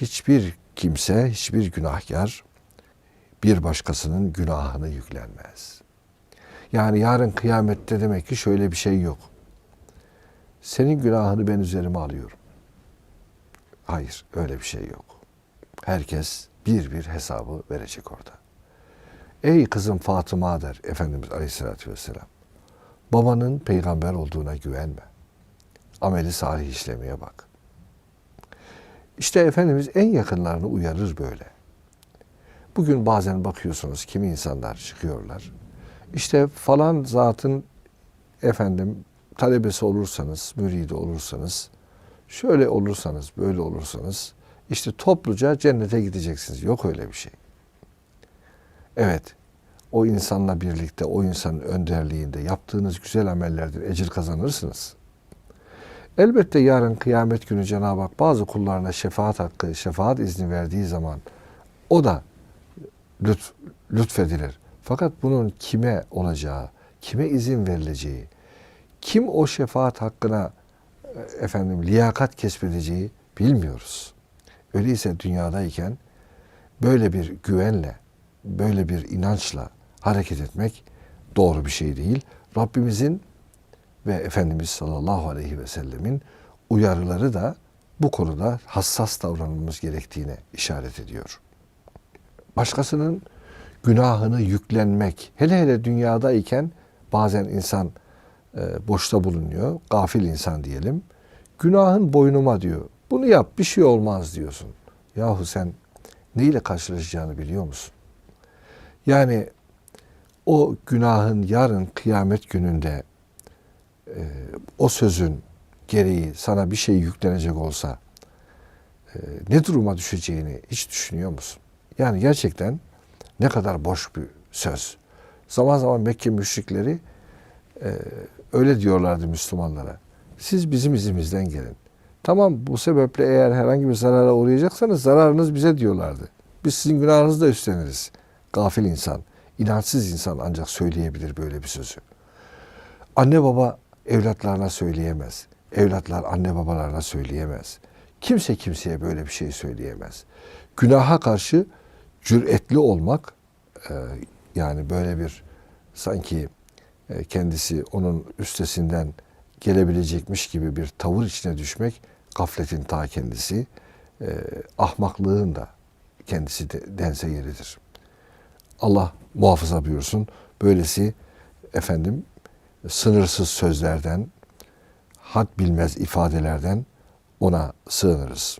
hiçbir kimse, hiçbir günahkar bir başkasının günahını yüklenmez. Yani yarın kıyamette demek ki şöyle bir şey yok. Senin günahını ben üzerime alıyorum. Hayır, öyle bir şey yok. Herkes bir bir hesabı verecek orada. Ey kızım Fatıma der Efendimiz Aleyhisselatü Vesselam. Babanın peygamber olduğuna güvenme. Ameli salih işlemeye bak. İşte Efendimiz en yakınlarını uyarır böyle. Bugün bazen bakıyorsunuz kimi insanlar çıkıyorlar. İşte falan zatın efendim talebesi olursanız, müridi olursanız, şöyle olursanız, böyle olursanız işte topluca cennete gideceksiniz. Yok öyle bir şey. Evet, o insanla birlikte, o insanın önderliğinde yaptığınız güzel amellerden ecir kazanırsınız. Elbette yarın kıyamet günü Cenab-ı Hak bazı kullarına şefaat hakkı, şefaat izni verdiği zaman o da lütf, lütfedilir. Fakat bunun kime olacağı, kime izin verileceği, kim o şefaat hakkına e, efendim liyakat kesbedeceği bilmiyoruz. Öyleyse dünyadayken böyle bir güvenle, böyle bir inançla hareket etmek doğru bir şey değil. Rabbimizin ve Efendimiz sallallahu aleyhi ve sellemin uyarıları da bu konuda hassas davranmamız gerektiğine işaret ediyor. Başkasının günahını yüklenmek, hele hele dünyadayken bazen insan e, boşta bulunuyor, gafil insan diyelim. Günahın boynuma diyor. Bunu yap, bir şey olmaz diyorsun. Yahu sen neyle karşılaşacağını biliyor musun? Yani o günahın yarın kıyamet gününde e, o sözün gereği sana bir şey yüklenecek olsa e, ne duruma düşeceğini hiç düşünüyor musun? Yani gerçekten ne kadar boş bir söz. Zaman zaman Mekke müşrikleri e, öyle diyorlardı Müslümanlara. Siz bizim izimizden gelin. Tamam bu sebeple eğer herhangi bir zarara uğrayacaksanız zararınız bize diyorlardı. Biz sizin günahınızı da üstleniriz. Gafil insan, inançsız insan ancak söyleyebilir böyle bir sözü. Anne baba evlatlarına söyleyemez. Evlatlar anne babalarına söyleyemez. Kimse kimseye böyle bir şey söyleyemez. Günaha karşı cüretli olmak e, yani böyle bir sanki e, kendisi onun üstesinden gelebilecekmiş gibi bir tavır içine düşmek gafletin ta kendisi, e, ahmaklığın da kendisi de, dense yeridir. Allah muhafaza buyursun. Böylesi efendim sınırsız sözlerden, had bilmez ifadelerden ona sığınırız.